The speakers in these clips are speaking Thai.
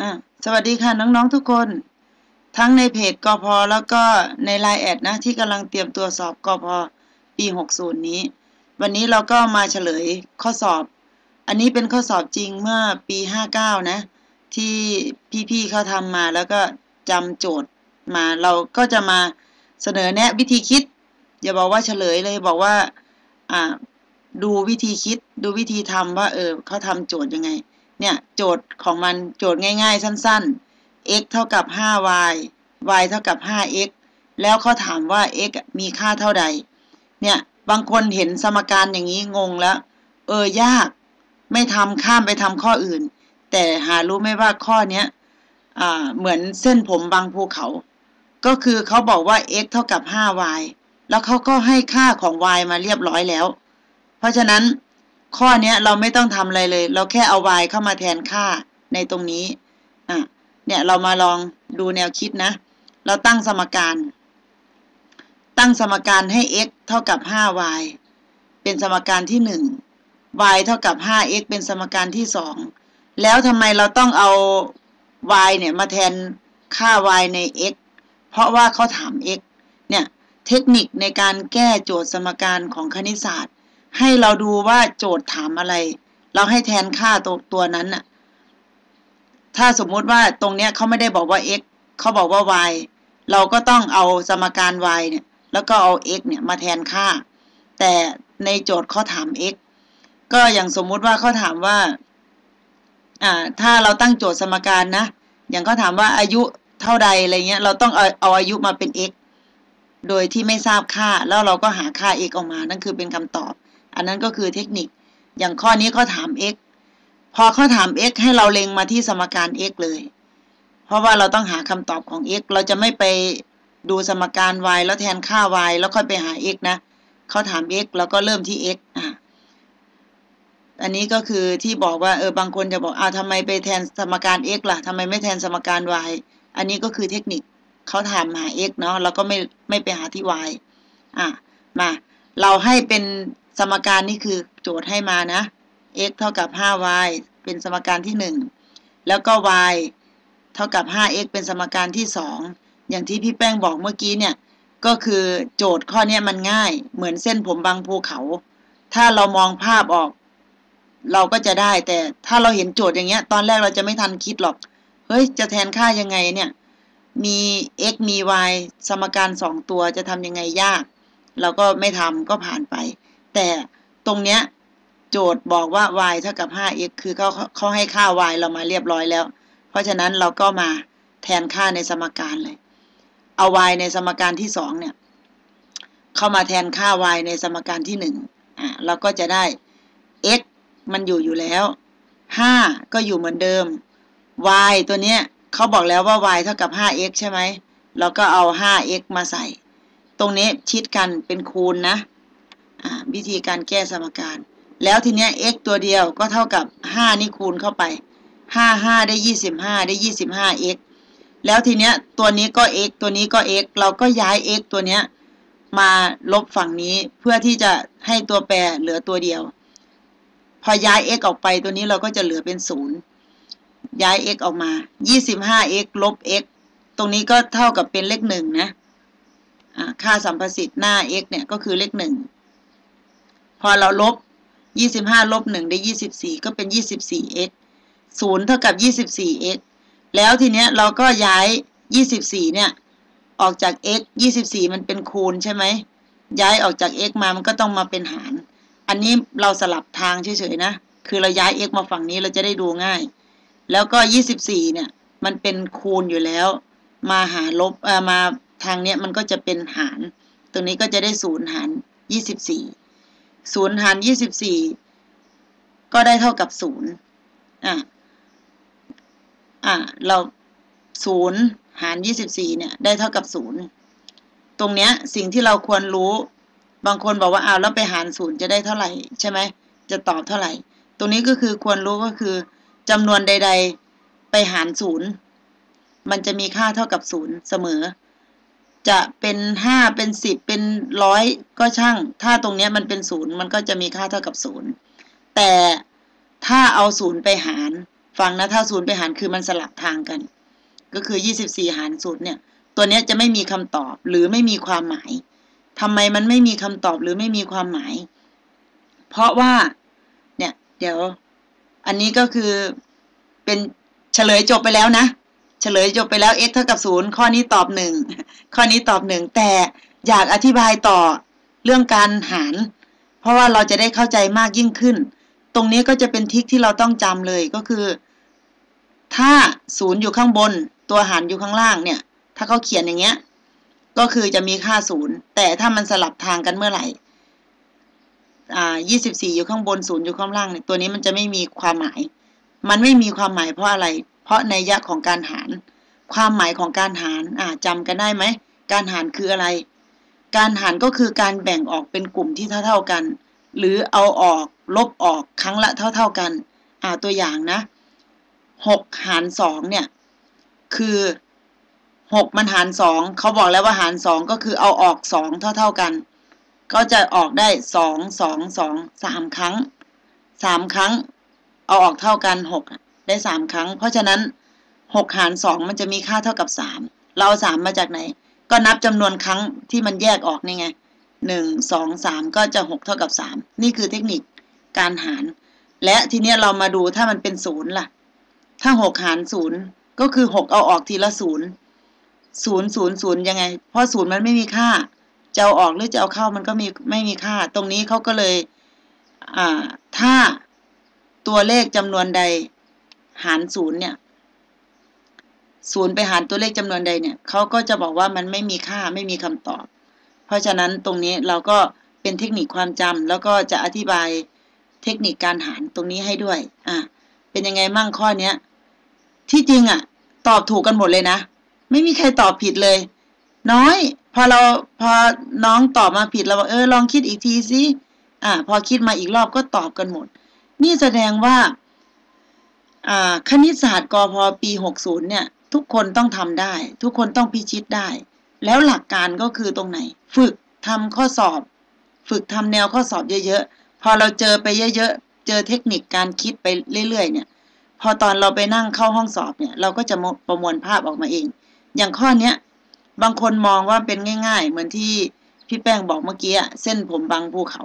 อะสวัสดีค่ะน้องๆทุกคน ทั้งในเพจกพแล้วก็ในไลน์แอดนะ ที่กำลังเตรียมตัวสอบกพปี 60 นี้ วันนี้เราก็มาเฉลยข้อสอบ อันนี้เป็นข้อสอบจริงเมื่อปี 59 นะ ที่พี่ๆเขาทำมาแล้วก็จำโจทย์มาเราก็จะมาเสนอแนะวิธีคิด อย่าบอกว่าเฉลยเลยบอกว่าอ่าดูวิธีคิดดูวิธีทำว่าเออเขาทำโจทย์ยังไง เนี่ยโจทย์ของมันโจทย์ง่าย ๆ สั้น ๆ x เท่ากับ 5y y เท่ากับ 5x แล้วเขาถามว่า x มีค่าเท่าใด เนี่ย บางคนเห็นสมการอย่างนี้งงแล้ว เออ ยาก ไม่ทำข้ามไปทำข้ออื่น แต่หารู้ไหมว่าข้อนี้อ่าเหมือนเส้นผมบางภูเขา ก็คือเขาบอกว่า x เท่ากับ 5y แล้วเขาก็ให้ค่าของ y มาเรียบร้อยแล้ว เพราะฉะนั้น ข้อนี้เราไม่ต้องทำอะไรเลย เราแค่เอา y เข้ามาแทนค่าในตรงนี้อะเนี่ยเรามาลองดูแนวคิดนะ เราตั้งสมการ ตั้งสมการให้ x เท่ากับ 5y เป็นสมการที่ 1 y เท่ากับ 5x เป็นสมการที่ 2 แล้วทำไมเราต้องเอา y เนี่ยมาแทนค่า y ใน x เพราะว่าเขาถาม x เนี่ย เทคนิคในการแก้โจทย์สมการของคณิตศาสตร์ ให้เราดูว่าโจทย์ถามอะไร เราให้แทนค่าตัวตัวนั้นน่ะ ถ้าสมมุติว่าตรงเนี้ยเขาไม่ได้บอกว่า x เขาบอกว่า y เราก็ต้องเอาสมการ y เนี่ย แล้วก็เอา x เนี่ยมาแทนค่า แต่ในโจทย์เขาถาม x ก็อย่างสมมุติว่าเขาถามว่า อ่า ถ้าเราตั้งโจทย์สมการนะ อย่างเขาถามว่าอายุเท่าใดอะไรเงี้ย เราต้องเอาเอาอายุมาเป็น x โดยที่ไม่ทราบค่า แล้วเราก็หาค่า x ออกมา นั่นคือเป็นคำตอบ อันนั้นก็คือเทคนิค อย่างข้อนี้เขาถาม x พอเขาถาม x ให้เราเล็งมาที่สมการ x เลย เพราะว่าเราต้องหาคำตอบของ x เราจะไม่ไปดูสมการ y แล้วแทนค่า y แล้วค่อยไปหา x นะเขาถาม x แล้วก็เริ่มที่ x อะอันนี้ก็คือที่บอกว่าเออบางคนจะบอกอ้าวทำไมไปแทนสมการ x ล่ะทำไมไม่แทนสมการ y อันนี้ก็คือเทคนิคเขาถามหา x เนาะเราก็ไม่ไม่ไปหาที่ y อะมาเราให้เป็น สมการนี่คือโจทย์ให้มานะ x เท่ากับ 5y เป็นสมการที่ 1 แล้วก็ y เท่ากับ 5x เป็นสมการที่ 2 อย่างที่พี่แป้งบอกเมื่อกี้เนี่ย ก็คือโจทย์ข้อนี้มันง่าย เหมือนเส้นผมบางภูเขา ถ้าเรามองภาพออก เราก็จะได้แต่ถ้าเราเห็นโจทย์อย่างเงี้ย ตอนแรกเราจะไม่ทันคิดหรอก เฮ้ย จะแทนค่ายังไงเนี่ย มี x มี y สมการสองตัวจะทำยังไงยาก เราก็ไม่ทำก็ผ่านไป แต่ตรงเนี้ยโจทย์บอกว่า y เท่ากับ 5x คือเขาเขาให้ค่า y เรามาเรียบร้อยแล้ว เพราะฉะนั้นเราก็มาแทนค่าในสมการเลย เอา y ในสมการที่ 2 เนี่ย เข้ามาแทนค่า y ในสมการที่1อะเราก็จะได้ x มันอยู่อยู่แล้ว 5 ก็อยู่เหมือนเดิม y ตัวเนี้ยเขาบอกแล้วว่า y เท่ากับ 5x ใช่ไหมเราก็เอา 5x มาใส่ ตรงนี้ชิดกันเป็นคูณนะ วิธีการแก้สมการ แล้วทีเนี้ย x ตัวเดียวก็เท่ากับ 5 นี่คูณเข้าไป 5 5 ได้ 25 ได้ 25x แล้วทีเนี้ยตัวนี้ก็ x ตัวนี้ก็ x เราก็ย้าย x ตัวเนี้ยมาลบฝั่งนี้เพื่อที่จะให้ตัวแปรเหลือตัวเดียว พอย้าย x ออกไปตัวนี้เราก็จะเหลือเป็น 0 ย้าย x ออกมา 25x ลบ x ตรงนี้ก็เท่ากับเป็นเลขหนึ่งนะค่าสัมประสิทธิ์หน้า x เนี่ยก็คือเลขหนึ่ง พอเราลบ 25 ลบ 1 ได้ 24 ก็เป็น 24x 0 เท่ากับ 24x แล้วทีเนี้ยเราก็ย้าย 24 เนี่ย ออกจาก x 24 มันเป็นคูณใช่ไหม ย้ายออกจาก x มา มันก็ต้องมาเป็นหาร อันนี้เราสลับทางเฉยๆนะ คือเราย้าย x มาฝั่งนี้เราจะได้ดูง่าย แล้วก็ 24 เนี่ย มันเป็นคูณอยู่แล้ว มาหาลบเอ่อมาทางเนี้ยมันก็จะเป็นหาร ตรงนี้ก็จะได้ศูนย์หาร 24 ศูนย์หาร24ก็ได้เท่ากับศูนย์อะอะเราศูนย์หาร24เนี่ยได้เท่ากับศูนย์ตรงเนี้ยสิ่งที่เราควรรู้ บางคนบอกว่าเอาแล้วไปหารศูนย์จะได้เท่าไหร่ ใช่ไหมจะตอบเท่าไหร่ ตรงนี้ก็คือควรรู้ก็คือจำนวนใด ๆ ไปหารศูนย์มันจะมีค่าเท่ากับศูนย์เสมอ จะเป็นห้าเป็นสิบเป็นร้อยก็ช่าง ถ้าตรงนี้มันเป็นศูนย์มันก็จะมีค่าเท่ากับศูนย์แต่ถ้าเอาศูนย์ไปหาร ฟังนะถ้าศูนย์ไปหารคือมันสลับทางกัน ก็คือยี่สิบสี่หารศูนย์เนี่ย ตัวเนี้ยจะไม่มีคำตอบหรือไม่มีความหมายทำไมมันไม่มีคำตอบหรือไม่มีความหมาย เพราะว่า เนี่ย เดี๋ยว อันนี้ก็คือเป็นเฉลยจบไปแล้วนะ เฉลยจบไปแล้ว x เท่ากับศูนย์ข้อนี้ตอบหนึ่งข้อนี้ตอบหนึ่งแต่อยากอธิบายต่อเรื่องการหาร เพราะว่าเราจะได้เข้าใจมากยิ่งขึ้น ตรงนี้ก็จะเป็นทิกที่เราต้องจำเลยก็คือ ถ้าศูนย์อยู่ข้างบน ตัวหารอยู่ข้างล่างเนี่ย ถ้าเขาเขียนอย่างเงี้ย ก็คือจะมีค่าศูนย์แต่ถ้ามันสลับทางกันเมื่อไหร่อ่ายี่สิบสี่อยู่ข้างบนศูนย์อยู่ข้างล่างเนี่ยตัวนี้มันจะไม่มีความหมาย มันไม่มีความหมายเพราะอะไร ราะในยะของการหาร ความหมายของการหารอ่าจำกันได้ไหม การหารคืออะไร การหารก็คือการแบ่งออกเป็นกลุ่มที่เท่าๆกัน หรือเอาออกลบออกครั้งละเท่า ๆกันอ่าตัวอย่างนะหกหารสองเนี่ย คือหกมันหารสองเขาบอกแล้วว่าหารสองก็คือเอาออกสองเท่า ๆกัน ก็จะออกได้สองสองสองสามครั้งสามครั้ง เอาออกเท่ากันหก ได้สามครั้ง เพราะฉะนั้นหกหารสองมันจะมีค่าเท่ากับสามเราสามมาจากไหน ก็นับจำนวนครั้งที่มันแยกออกนี่ไงหนึ่งสองสามก็จะหกเท่ากับสามนี่คือเทคนิคการหาร และทีนี้เรามาดูถ้ามันเป็นศูนย์ล่ะ ถ้าหกหารศูนย์ก็คือหกเอาออกทีละศูนย์ศูนย์ศูนย์ศูนย์ยังไง เพราะศูนย์มันไม่มีค่าจะเอาออกหรือจะเอาเข้ามันก็มีไม่มีค่า ตรงนี้เขาก็เลย อ่า ถ้าตัวเลขจำนวนใด หารศูนย์เนี่ยศูนย์ไปหารตัวเลขจำนวนใดเนี่ยเขาก็จะบอกว่ามันไม่มีค่าไม่มีคำตอบ เพราะฉะนั้นตรงนี้เราก็เป็นเทคนิคความจำแล้วก็จะอธิบายเทคนิคการหารตรงนี้ให้ด้วย อ่าเป็นยังไงมั่งข้อเนี้ย ที่จริงอะ ตอบถูกกันหมดเลยนะ ไม่มีใครตอบผิดเลย น้อย พอเราพอน้องตอบมาผิดเราบอกเออลองคิดอีกทีสิอ่าพอคิดมาอีกรอบก็ตอบกันหมด นี่แสดงว่า คณิตศาสตร์กพปีหกศูนย์เนี่ย ทุกคนต้องทำได้ ทุกคนต้องพิชิตได้ แล้วหลักการก็คือตรงไหน ฝึกทำข้อสอบ ฝึกทำแนวข้อสอบเยอะๆ พอเราเจอไปเยอะๆ เจอเทคนิคการคิดไปเรื่อยๆ เนี่ย พอตอนเราไปนั่งเข้าห้องสอบเนี่ย เราก็จะประมวลภาพออกมาเอง อย่างข้อเนี้ย บางคนมองว่าเป็นง่าย ๆ เหมือนที่พี่แป้งบอกเมื่อกี้เส้นผมบางภูเขา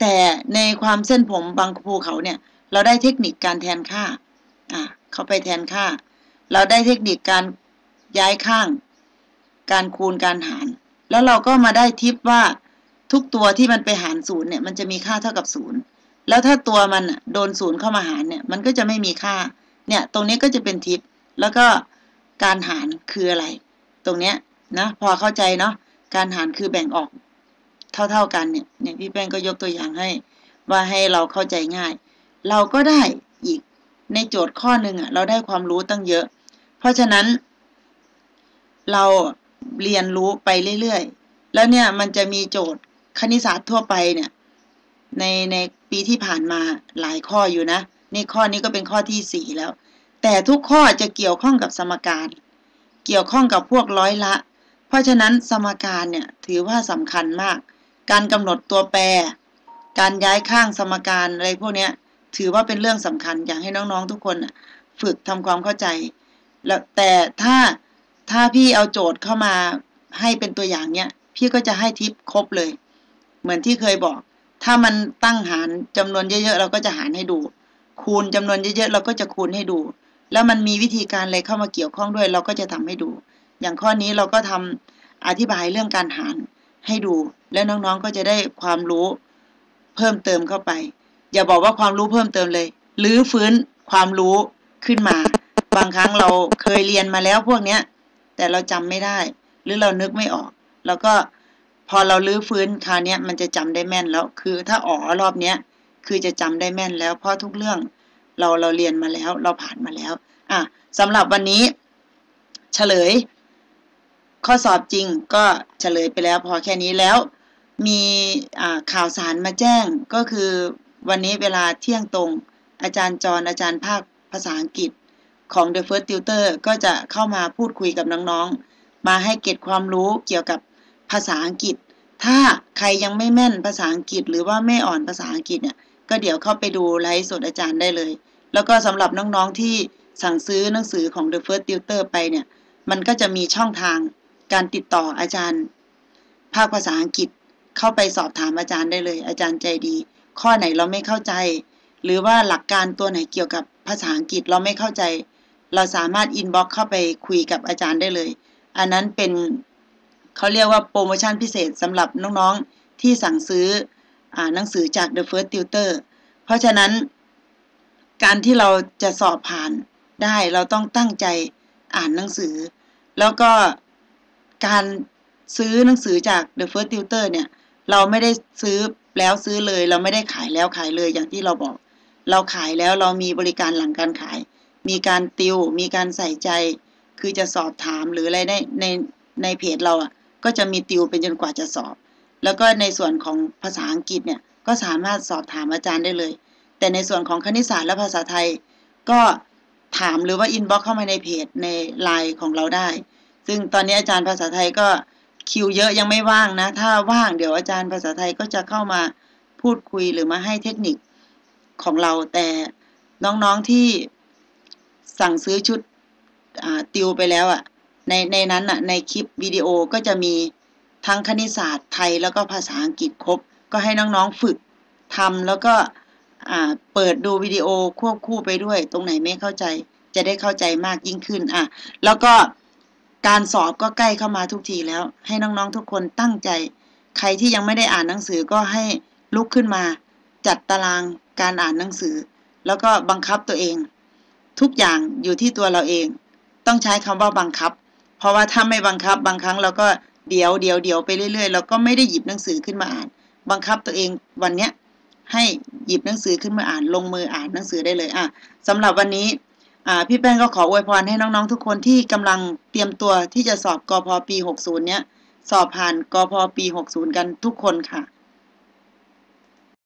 แต่ในความเส้นผมบางภูเขาเนี่ย เราได้เทคนิคการแทนค่า อ่าเขาไปแทนค่า เราได้เทคนิคการย้ายข้าง การคูณการหาร แล้วเราก็มาได้ทิปว่าทุกตัวที่มันไปหารศูนย์เนี่ยมันจะมีค่าเท่ากับศูนย์แล้วถ้าตัวมันโดนศูนย์เข้ามาหารเนี่ยมันก็จะไม่มีค่า เนี่ยตรงนี้ก็จะเป็นทิป แล้วก็การหารคืออะไร ตรงเนี้ยนะพอเข้าใจเนาะการหารคือแบ่งออกเท่า ๆกันเนี่ยเนี่ยพี่แป้งก็ยกตัวอย่างให้ ว่าให้เราเข้าใจง่าย เราก็ได้อีก ในโจทย์ข้อหนึ่งอะเราได้ความรู้ตั้งเยอะ เพราะฉะนั้น เราเรียนรู้ไปเรื่อยๆ แล้วเนี่ยมันจะมีโจทย์คณิตศาสตร์ทั่วไปเนี่ย ในในปีที่ผ่านมาหลายข้ออยู่นะ นี่ข้อนี้ก็เป็นข้อที่สี่แล้ว แต่ทุกข้อจะเกี่ยวข้องกับสมการ เกี่ยวข้องกับพวกร้อยละ เพราะฉะนั้นสมการเนี่ยถือว่าสำคัญมาก การกำหนดตัวแปร การย้ายข้างสมการอะไรพวกเนี้ย ถือว่าเป็นเรื่องสำคัญอยากให้น้องๆทุกคนฝึกทำความเข้าใจ แล้วแต่ถ้าถ้าพี่เอาโจทย์เข้ามาให้เป็นตัวอย่างเนี้ยพี่ก็จะให้ทิปครบเลย เหมือนที่เคยบอก ถ้ามันตั้งหารจำนวนเยอะๆเราก็จะหารให้ดู คูณจำนวนเยอะๆเราก็จะคูณให้ดู แล้วมันมีวิธีการอะไรเข้ามาเกี่ยวข้องด้วย เราก็จะทำให้ดู อย่างข้อนี้เราก็ทำอธิบายเรื่องการหารให้ดู แล้วน้องๆก็จะได้ความรู้เพิ่มเติมเข้าไป อย่าบอกว่าความรู้เพิ่มเติมเลยหรือฟื้นความรู้ขึ้นมา บางครั้งเราเคยเรียนมาแล้วพวกเนี้ย แต่เราจำไม่ได้ หรือเรานึกไม่ออก แล้วก็พอเราลื้อฟื้นคราวนี้มันจะจำได้แม่นแล้ว คือถ้าอ๋อรอบเนี้ยคือจะจำได้แม่นแล้ว เพราะทุกเรื่องเราเราเรียนมาแล้ว เราผ่านมาแล้ว อะสำหรับวันนี้ เฉลย ข้อสอบจริงก็เฉลยไปแล้วพอแค่นี้แล้ว มีข่าวสารมาแจ้งก็คือ วันนี้เวลาเที่ยงตรง อาจารย์จรอาจารย์ภาคภาษาอังกฤษของ The First Tutor ก็จะเข้ามาพูดคุยกับน้องๆ มาให้เก็บความรู้เกี่ยวกับภาษาอังกฤษ ถ้าใครยังไม่แม่นภาษาอังกฤษ หรือว่าไม่อ่อนภาษาอังกฤษเนี่ย ก็เดี๋ยวเข้าไปดูไลฟ์สดอาจารย์ได้เลย แล้วก็สำหรับน้องๆ ที่สั่งซื้อหนังสือของ The First Tutor ไปเนี่ย มันก็จะมีช่องทางการติดต่ออาจารย์ ภาคภาษาอังกฤษเข้าไปสอบถามอาจารย์ได้เลย อาจารย์ใจดี ข้อไหนเราไม่เข้าใจ หรือว่าหลักการตัวไหนเกี่ยวกับภาษาอังกฤษเราไม่เข้าใจ เราสามารถอินบ็อกเข้าไปคุยกับอาจารย์ได้เลย อันนั้นเป็นเขาเรียกว่าโปรโมชั่นพิเศษสำหรับน้องๆที่สั่งซื้ออหนังสือจาก The First Tutor เพราะฉะนั้น การที่เราจะสอบผ่านได้เราต้องตั้งใจอ่านหนังสือ แล้วก็การซื้อหนังสือจาก The First Tutor เนี่ย เราไม่ได้ซื้อ แล้วซื้อเลย เราไม่ได้ขายแล้วขายเลยอย่างที่เราบอก เราขายแล้วเรามีบริการหลังการขาย มีการติว มีการใส่ใจ คือจะสอบถามหรืออะไรในในในเพจเราอะก็จะมีติวเป็นจนกว่าจะสอบ แล้วก็ในส่วนของภาษาอังกฤษเนี่ยก็สามารถสอบถามอาจารย์ได้เลย แต่ในส่วนของคณิตศาสตร์และภาษาไทย ก็ถามหรือว่าอินบ็อกเข้ามาในเพจในไลน์ของเราได้ ซึ่งตอนนี้อาจารย์ภาษาไทยก็ คิวเยอะยังไม่ว่างนะ ถ้าว่างเดี๋ยวอาจารย์ภาษาไทยก็จะเข้ามาพูดคุยหรือมาให้เทคนิคของเราแต่น้องๆที่สั่งซื้อชุดติวไปแล้วอะ่ะในในนั้นอะในคลิปวิดีโอก็จะมีทั้งคณิตศาสตร์ไทยแล้วก็ภาษาอังกฤษครบ ก็ให้น้องๆฝึกทำแล้วก็เปิดดูวิดีโอควบคู่ไปด้วย ตรงไหนไม่เข้าใจจะได้เข้าใจมากยิ่งขึ้นอะแล้วก็ การสอบก็ใกล้เข้ามาทุกทีแล้ว ให้น้องๆทุกคนตั้งใจ ใครที่ยังไม่ได้อ่านหนังสือก็ให้ลุกขึ้นมา จัดตารางการอ่านหนังสือ แล้วก็บังคับตัวเอง ทุกอย่างอยู่ที่ตัวเราเอง ต้องใช้คำว่าบังคับ เพราะว่าถ้าไม่บังคับบางครั้งเราก็เดี๋ยวเดี๋ยวเดี๋ยวไปเรื่อยๆเราก็ไม่ได้หยิบหนังสือขึ้นมาอ่าน บังคับตัวเองวันเนี้ยให้หยิบหนังสือขึ้นมาอ่านลงมืออ่านหนังสือได้เลยอะสำหรับวันนี้ พี่แป้งก็ขออวยพรให้น้องๆ ทุกคนที่กำลังเตรียมตัวที่จะสอบกอพอปี 60 เนี้ยสอบผ่านกอพอปี 60 กันทุกคนค่ะ